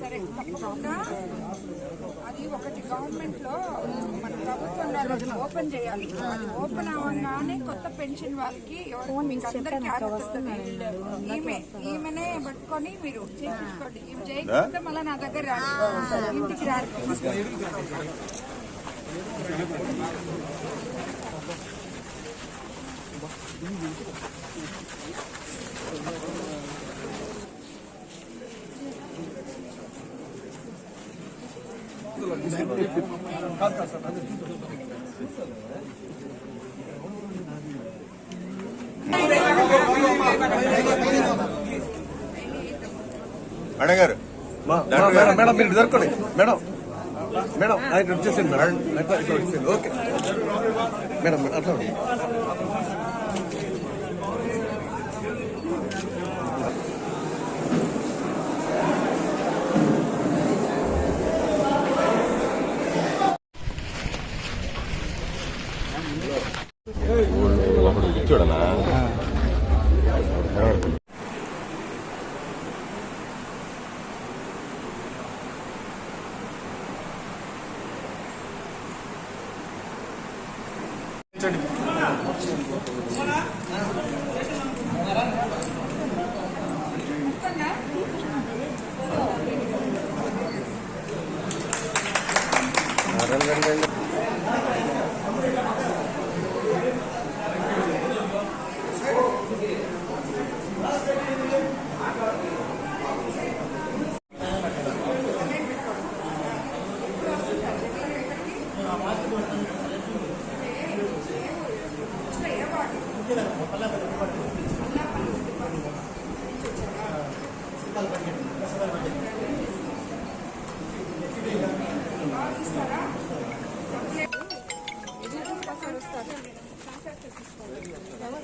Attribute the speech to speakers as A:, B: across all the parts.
A: సరే అది ఒకటి గవర్నమెంట్లో ఓపెన్ చేయాలి అది ఓపెన్ అవ్వగానే కొత్త పెన్షన్ వాళ్ళకి ఎవరు మీకు అందరికీ వస్తుంది ఈమె ఈమెనే పట్టుకొని మీరు చేయించుకోండి ఈమె చేయకపోతే మళ్ళీ నా దగ్గర రాదు ఇంటికి రాదు
B: మేడం గారు
C: మా- మా- Madam madam మీరు జరుపుకోండి మేడం మేడం ఆయన వచ్చేసింది మేడం. అట్లా ఓకే. మేడం మేడం అట్లా ఉండండి.
B: ఒకడు కూర్చోడనా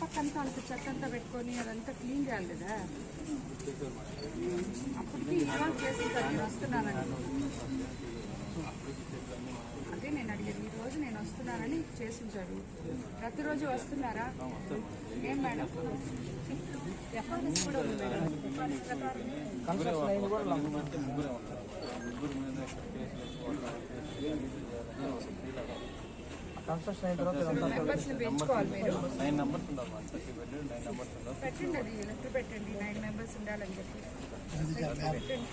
A: పక్కంతా అంత చెత్త అంతా పెట్టుకొని అదంతా క్లీన్ చేయాలి కదా. అప్పటికి ఇవాళ చేసి వస్తున్నానండి వస్తున్నానని అదే నేను అడిగాను ఈ రోజు నేను చేసించారు ప్రతిరోజు వస్తున్నారా? ఏం మేడం? ఎఫ్ఆర్ఎస్ కూడా ఉంది మేడం. పెంచుకోవాలి మీరు
D: నైన్ నెంబర్స్ ఉండాలి
A: పెట్టండి అది లెటర్ పెట్టండి. నైన్ మెంబర్స్ ఉండాలని చెప్పి. పెట్టండి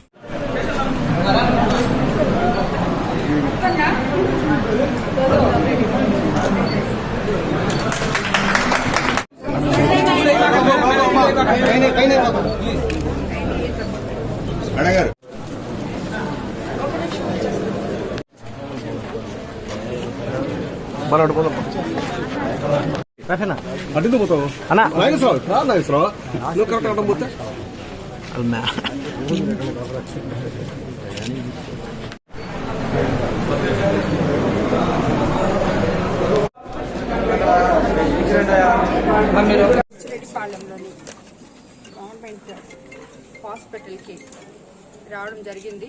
B: మేడం
C: అటు పోదాం అటు పోతావు? అన్న. నాగేశ్వరరావు రా నాగేశ్వరరావు. నువ్వు కరెక్ట్ అడ్డం పోతే?
A: చిరెడ్డిపాళెంలోని హాస్పిటల్కి రావడం జరిగింది.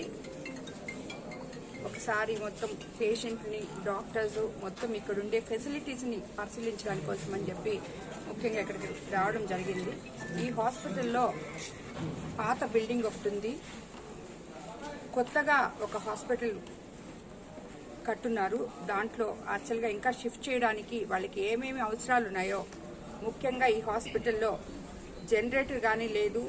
A: ఒకసారి మొత్తం పేషెంట్ని డాక్టర్స్ మొత్తం ఇక్కడ ఉండే ఫెసిలిటీస్ని పరిశీలించడానికి కోసం అని చెప్పి ముఖ్యంగా ఇక్కడికి రావడం జరిగింది. ఈ హాస్పిటల్లో పాత బిల్డింగ్ ఒకటి ఉంది. కొత్తగా ఒక హాస్పిటల్ కట్టున్నారు. దాంట్లో యాక్చువల్గా ఇంకా షిఫ్ట్ చేయడానికి వాళ్ళకి ఏమేమి అవసరాలు ఉన్నాయో ముఖ్యంగా ఈ హాస్పిటల్లో జనరేటర్ కానీ లేదు.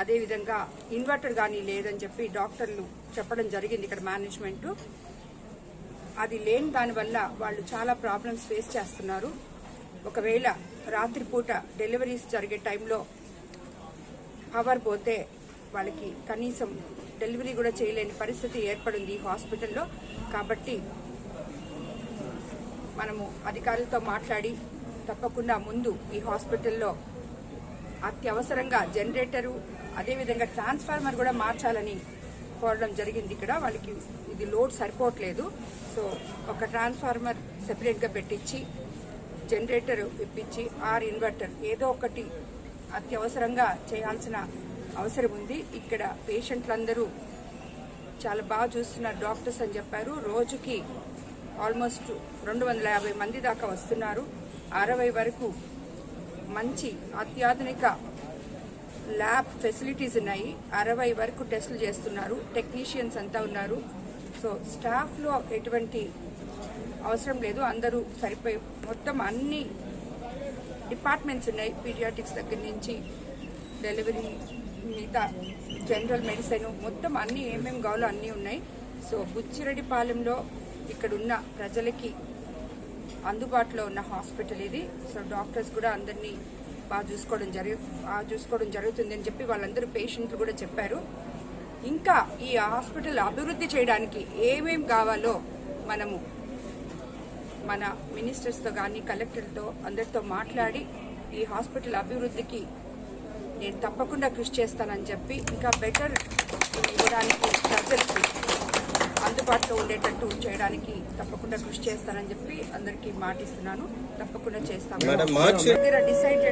A: అదేవిధంగా ఇన్వర్టర్ కానీ లేదని చెప్పి డాక్టర్లు చెప్పడం జరిగింది ఇక్కడ మేనేజ్మెంట్. అది లేని దానివల్ల వాళ్ళు చాలా ప్రాబ్లమ్స్ ఫేస్ చేస్తున్నారు. ఒకవేళ రాత్రిపూట డెలివరీస్ జరిగే టైంలో పవర్ పోతే వాళ్ళకి కనీసం డెలివరీ కూడా చేయలేని పరిస్థితి ఏర్పడింది ఈ హాస్పిటల్లో. కాబట్టి మనము అధికారులతో మాట్లాడి తప్పకుండా ముందు ఈ హాస్పిటల్లో అత్యవసరంగా జనరేటరు అదేవిధంగా ట్రాన్స్ఫార్మర్ కూడా మార్చాలని కోరడం జరిగింది ఇక్కడ. వాళ్ళకి ఇది లోడ్ సరిపోవట్లేదు. సో ఒక ట్రాన్స్ఫార్మర్ సెపరేట్గా పెట్టించి జనరేటర్ ఇప్పించి ఆర్ ఇన్వర్టర్ ఏదో ఒకటి అత్యవసరంగా చేయాల్సిన అవసరం ఉంది. ఇక్కడ పేషెంట్లందరూ చాలా బాగా చూస్తున్నారు. డాక్టర్స్ అని చెప్పారు. రోజుకి ఆల్మోస్ట్ రెండు వందల యాభై మంది దాకా వస్తున్నారు. అరవై వరకు మంచి అత్యాధునిక ల్యాబ్ ఫెసిలిటీస్ ఉన్నాయి. అరవై వరకు టెస్టులు చేస్తున్నారు. టెక్నీషియన్స్ అంతా ఉన్నారు. సో స్టాఫ్లో ఎటువంటి అవసరం లేదు. అందరూ సరిపోయి మొత్తం అన్ని డిపార్ట్మెంట్స్ ఉన్నాయి. పీడియాటిక్స్ దగ్గర నుంచి డెలివరీ మిగతా జనరల్ మెడిసిన్ మొత్తం అన్ని ఏమేమి కావాలో అన్నీ ఉన్నాయి. సో బుచ్చిరెడ్డిపాలెంలో ఇక్కడున్న ప్రజలకి అందుబాటులో ఉన్న హాస్పిటల్ ఇది. సో డాక్టర్స్ కూడా అందరినీ బాగా చూసుకోవడం జరుగు బాగా చూసుకోవడం జరుగుతుంది అని చెప్పి వాళ్ళందరూ పేషెంట్లు కూడా చెప్పారు. ఇంకా ఈ హాస్పిటల్ అభివృద్ధి చేయడానికి ఏమేం కావాలో మనము మన మినిస్టర్స్తో కానీ కలెక్టర్తో అందరితో మాట్లాడి ఈ హాస్పిటల్ అభివృద్ధికి నేను తప్పకుండా కృషి చేస్తానని చెప్పి ఇంకా బెటర్ ఇవ్వడానికి ప్రజలకి అందుబాటులో ఉండేటట్టు చేయడానికి తప్పకుండా కృషి చేస్తానని చెప్పి అందరికీ మాటిస్తున్నాను. తప్పకుండా దగ్గర డిసైడ్